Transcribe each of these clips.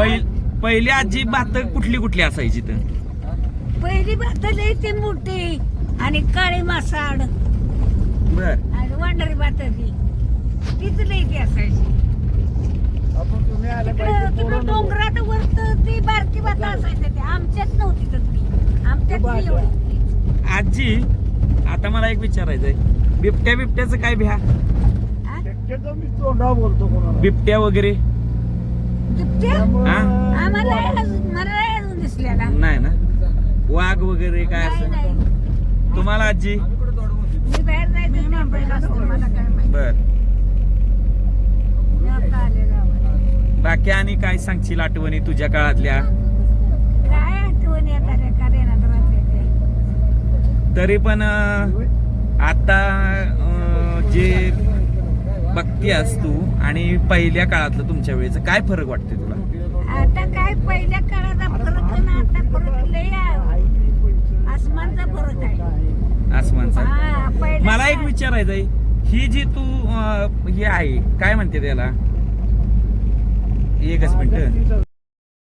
पहिल पहिली आजी भात कुठली कुठली असायची तर? पहिली भात लई ती मोठी आणि काळी मासाड. बर. आणि वांडरी भात ती. तीच लई ती असायची. तिकडं तिकडं डोंगरात वरत ती बारकी भात असायची ती. आमच्यात नव्हती तर ती आमच्यात ती एवढी आजी आता मला एक विचारायचंय. बिबट्या बिबट्याचं काय भ्या? हा? मी तोंडा बोलतो कोणाला. बिबट्या वगैरे? बिबट्या? हा? आम्हाला नाही अजून मला नाही अजून दिसलेला नाही ना? वाघ वगैरे काय नाही असं? नाही. तुम्हाला आजी? मी बाहेर जायचं नाही पहिलं असतं, मला काय माहिती. बर. मी आता आले गावाला. बाकी आणि काय सांगशील आठवणी तुझ्या काळातल्या? काय आठवणी येतात रे का तरी पण आता जे बघतीयास तू आणि पहिल्या काळातलं तुमच्या वेळेचं काय फरक वाटते तुला? आता काय पहिल्या काळाचा फरक आता फरक लय आहे. आसमानचा फरक आहे. आसमानचा? हा, पहिल्या मला एक काळात- विचारायचं आहे ही जी तू अं, हे आहे काय म्हणते त्याला? एकच मिनिट.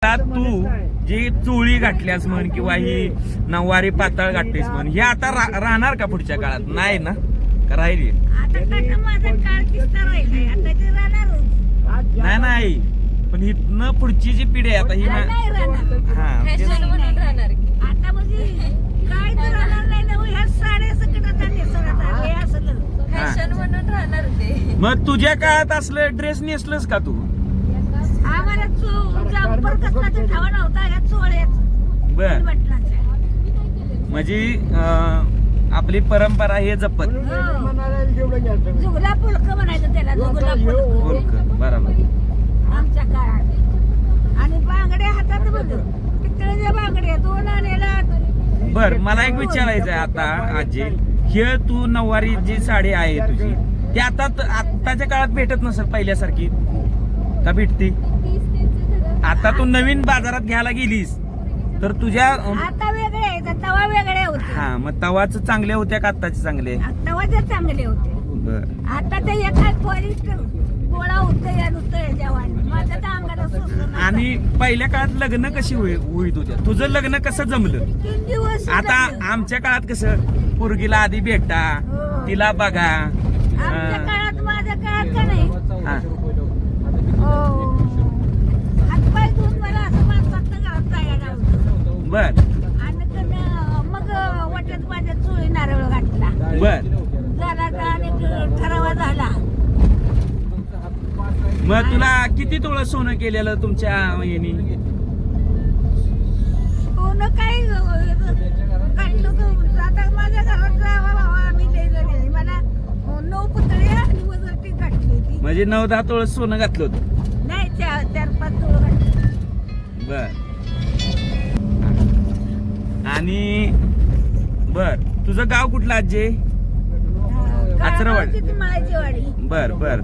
आता तू जी चोळी घातल्यास म्हण किंवा ही नऊवारी पातळ घातलीस म्हण हे आता रा- राहणार का पुढच्या काळात? नाही ना? का राहिली? आता कसं माझा काळ किस्ता राहिलाय. आता ते राहणारच. नाही नाही. पण ही न पुढची जी पिढी आहे आता ही नाही ना राहणार. हा तेच. आता म्हणजे काय तर राहणार नाही ना ह्या साड्या सकट नेसणार आता हे असलं फॅशन म्हणून राहणार ते. मग तुझ्या काळात असलं ड्रेस नेसलंस का तू? आम्हाला चो जंपर कसला ठेवा नव्हता ह्या चोळ्यात बर. म्हणजे अं, आपली परंपरा हे जपत. जुगला पुलक म्हणायचं त्याला जुगला पुलक बोलक बरोबर. आमच्या काळात. आणि बांगड्या हातात बघ पितळेच्या बांगड्या दोन आलेला बर मला एक विचारायचं आहे आता आजी. हे तू नऊवारी जी साडी आहे तुझी ती आता आताच्या काळात भेटत नसेल पहिल्यासारखी? का भेटते? आता तू नवीन बाजारात घ्यायला गेलीस तर तुझ्या आता वेगळे तवा वेगळे हा मग तवाच चांगल्या होत्या का आत्ताचे चांगले? तवाचे चांगले होते. बर. आता ते एका पोरीत गोळा होतं या नुसतं जेवण. माझ्या तर अंगाला सुचलं नाही. आणि पहिल्या काळात लग्न कशी होई- होईत होत्या? तुझं लग्न कसं जमलं? तीन दिवस आता आमच्या काळात कसं? पोरगीला आधी भेटा हो. तिला बघा आमच्या. काळात माझ्या काळात का नाही? हा. हो. हातपाय धुवून मला असं माणसात होतं. बर आणि त्यानं मग वाटत माझ्या चोळी नारळ घातला बर झाला का आणि ठरावा झाला मग तुला किती तोळं सोनं केलेलं तुमच्या यांनी सोनं काय काढलं तर आता माझ्या घरात जावा भावा आम्ही लय जण आहे. मला नऊ पुतळे आणि वजरती काढली होती. म्हणजे नऊ दहा तोळं सोनं घातलं होतं. नाही चार चार पाच तोळ बर. आणि बर. तुझं गाव कुठलं आजे आचरवाडी. तिथे माळाची वाडी बर बर.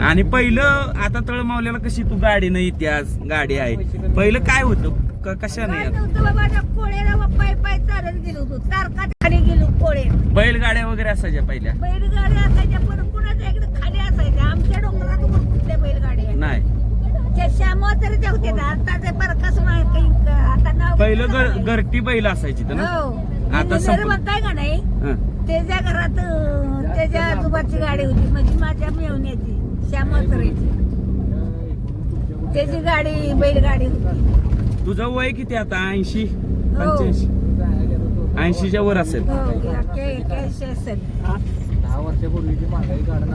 आणि पहिलं आता तळमावल्याला कशी तू गाडी नाही इतिहास गाडी आहे. पहिलं काय होतं? क- कशा नाही बैलगाड्या वगैरे असायच्या पहिल्या? बैलगाड्या असायच्या पण कुणाच्या इकडे खाली असायच्या? आमच्या डोंगरात कुठल्या बैलगाड्या? नाही. आता पहिलं घरटी बैल असायची तर आता संपलं. म्हणताय का नाही हं. त्याच्या घरात अं, त्याच्या आजोबाची गाडी होती म्हणजे माझ्या मेवण्याची श्यामोत्तरेची त्याची गाडी बैलगाडी होती तुझं वय किती आता ऐंशी पंच्याऐंशी ऐंशीच्या वर असेल हो, असेल. दहा वर्षापूर्वीची महागाई काढून